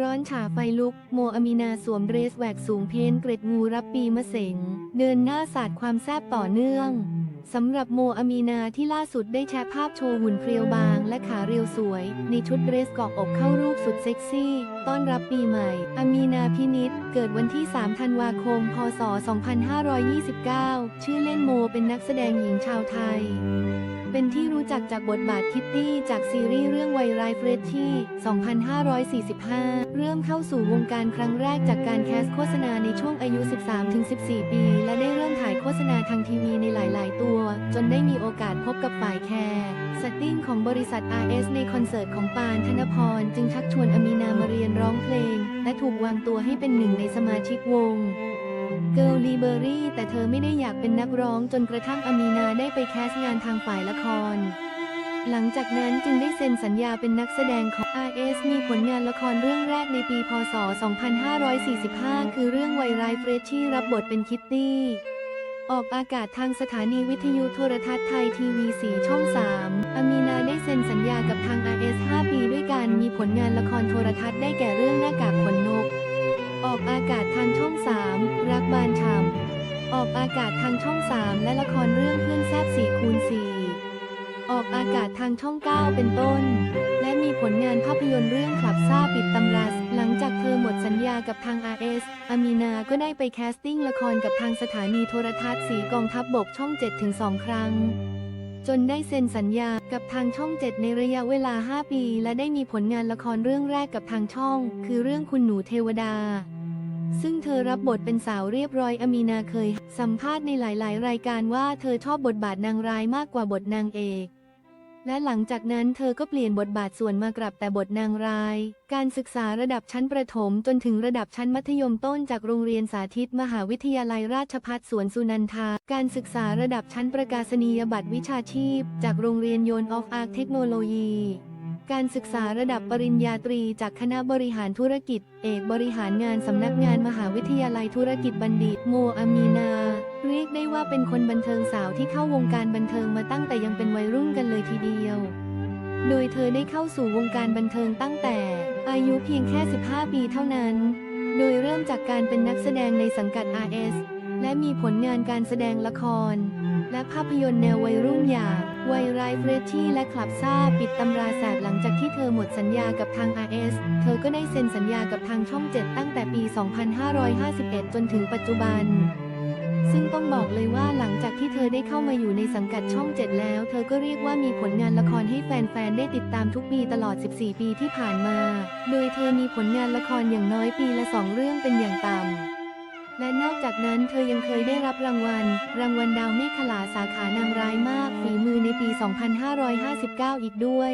ร้อนฉาไฟลุก โมอามีนาสวมเดรสแหวกสูงเพ้นเกร็ดงูรับปีมะเสง เดินหน้าสาดความแซ่บต่อเนื่องสำหรับโมอามีนาที่ล่าสุดได้แชร์ภาพโชว์หุ่นเพรียวบาง และขาเรียวสวย ในชุดเดรสเกาะอกเข้ารูปสุดเซ็กซี่ ต้อนรับปีใหม่ อามีนาพินิษเกิดวันที่ 3 ธันวาคม พศ 2529 ชื่อเล่นโมเป็นนักแสดงหญิงชาวไทย เป็นที่รู้จักจากบทบาทคิตตี้จากซีรีส์เรื่องไวัยไรเฟรชที่ 2545 เริ่มเข้าสู่วงการครั้งแรกจากการแคสโฆษณาในช่วงอายุ 13-14 ปี และได้เริ่มถ่ายโฆษณาทางทีวีในหลาย ๆ ตัว จนได้มีโอกาสพบกับฝ่ายแคร์สติ้งของบริษัท RS ในคอนเสิร์ตของปานธนพร จึงชักชวนอมีนามาเรียนร้องเพลง และถูกวางตัวให้เป็นหนึ่งในสมาชิกวง เกิลลีเบอรี่แต่เธอไม่ได้อยากเป็นนักร้องจนกระทั่งอามีนาได้ไปแคสงานทางฝ่ายละคร หลังจากนั้นจึงได้เซ็นสัญญาเป็นนักแสดงของ RS มีผลงานละครเรื่องแรกในปี พศ 2545 คือเรื่องไวร้ายเฟรชชี่รับบทเป็นคิตตี้ ออกอากาศทางสถานีวิทยุโทรทัศน์ไทยทีวีสีช่อง 3 อามีนาได้เซ็นสัญญากับทาง RS 5 ปีด้วยกันมีผลงานละครโทรทัศน์ได้แก่เรื่องหน้ากากขนนก ออกอากาศทางช่อง 3 ออกอากาศทางช่อง 3 และละครเรื่องเพื่อนแซบ4คูณ4ออกอากาศทางช่อง 9 เป็นต้น และมีผลงานภาพยนตร์เรื่องคลับซ่าปิดตำราหลังจากเธอหมดสัญญากับทาง RS อามีนาก็ได้ไปแคสติ้งละครกับทางสถานีโทรทัศน์สีกองทัพบบกช่อง 7 ถึง 2 ครั้ง จนได้เซ็นสัญญากับทางช่อง 7 ในระยะเวลา 5 ปี และได้มีผลงานละครเรื่องแรกกับทางช่อง คือเรื่องคุณหนูเทวดา ซึ่งเธอรับบทเป็นสาวเรียบร้อยอมีนาเคย สัมภาษณ์ในหลายๆ รายการว่าเธอชอบบทบาทนางร้ายมากกว่าบทนางเอกและหลังจากนั้นเธอก็เปลี่ยนบทบาทส่วนมากลับแต่บทนางร้าย การศึกษาระดับชั้นประถมจนถึงระดับชั้นมัธยมต้นจากโรงเรียนสาธิตมหาวิทยาลัยราชภัฏสวนสุนันทา การศึกษาระดับชั้นประกาศนียบัตรวิชาชีพ จากโรงเรียนโยนออฟอาร์เทคโนโลยี การศึกษาระดับปริญญาตรีจากคณะบริหารธุรกิจ เอกบริหารงานสำนักงานมหาวิทยาลัยธุรกิจบัณฑิต โมอามีนา เรียกได้ว่าเป็นคนบันเทิงสาวที่เข้าวงการบันเทิงมาตั้งแต่ยังเป็นวัยรุ่นกันเลยทีเดียว โดยเธอได้เข้าสู่วงการบันเทิงตั้งแต่ อายุเพียงแค่ 15 ปีเท่านั้น โดยเริ่มจากการเป็นนักแสดงในสังกัด RS และมีผลงานการแสดงละคร และภาพยนตร์แนววัยรุ่นอย่างวัยไรเฟรชชี่และคลับซ่าปิดตำราแสบหลังจากที่เธอหมดสัญญากับทาง RS เธอก็ได้เซ็นสัญญากับทางช่อง 7 ตั้งแต่ปี 2551 จนถึงปัจจุบันซึ่งต้องบอกเลยว่าหลังจากที่เธอได้เข้ามาอยู่ในสังกัดช่อง 7 แล้ว เธอก็เรียกว่ามีผลงานละครให้แฟน ๆ ได้ติดตามทุกปีตลอด 14 ปีที่ผ่านมา โดยเธอมีผลงานละครอย่างน้อยปีละ 2 เรื่องเป็นอย่างต่ำ และนอกจากนั้นเธอยังเคยได้รับรางวัล รางวัลดาวเมฆขลาสาขานางร้ายมากฝีมือในปี 2559 อีกด้วย